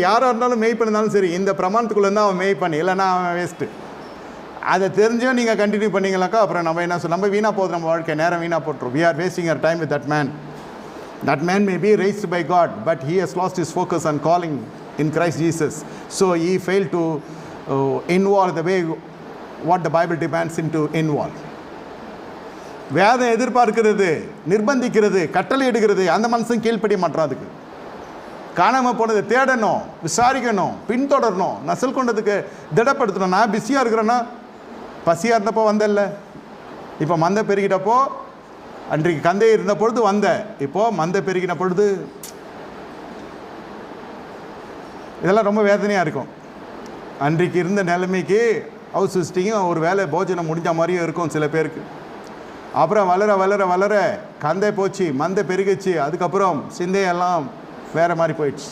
யாராக இருந்தாலும் மெய் பண்ணிருந்தாலும் சரி இந்த பிரமாணத்துக்குள்ளே இருந்தால் அவன் மெய் பண்ணி இல்லைன்னா அவன் வேஸ்ட்டு அதை தெரிஞ்சும் நீங்கள் கண்டினியூ பண்ணீங்களாக்கா அப்புறம் நம்ம என்ன சொல்ல நம்ம வீணாக போகுது நம்ம வாழ்க்கை நேரம் வீணாக போட்டுரும். We are wasting our time with that man that man may be raised by God but he has lost his focus on calling in Christ Jesus so he fail to involve the way what the Bible demands in to involve வேதம் எதிர்பார்க்கிறது நிர்பந்திக்கிறது கட்டளை எடுக்கிறது அந்த மனுஷன் கீழ்ப்படிய மாட்டான் அதுக்கு. காணாமல் போனதை தேடணும் விசாரிக்கணும் பின்தொடரணும். நசல் கொண்டதுக்கு திடப்படுத்தணும். நான் பிஸியாக இருக்கிறேன்னா பசியாக இருந்தப்போ வந்தல்ல இப்போ மந்த பெருகிட்டப்போ அன்றைக்கு கந்தை இருந்த பொழுது வந்த. இப்போது மந்தை பெருகின பொழுது இதெல்லாம் ரொம்ப வேதனையாக இருக்கும். அன்றைக்கு இருந்த நிலைமைக்கு ஹவுஸ் விசிட்டிங்கும் ஒரு வேலை போஜனம் முடிஞ்ச மாதிரியும் இருக்கும் சில பேருக்கு. அப்புறம் வளர வளர வளர கந்தை போச்சு மந்தை பெருகிச்சு. அதுக்கப்புறம் சிந்தையெல்லாம் வேறு மாதிரி போயிடுச்சு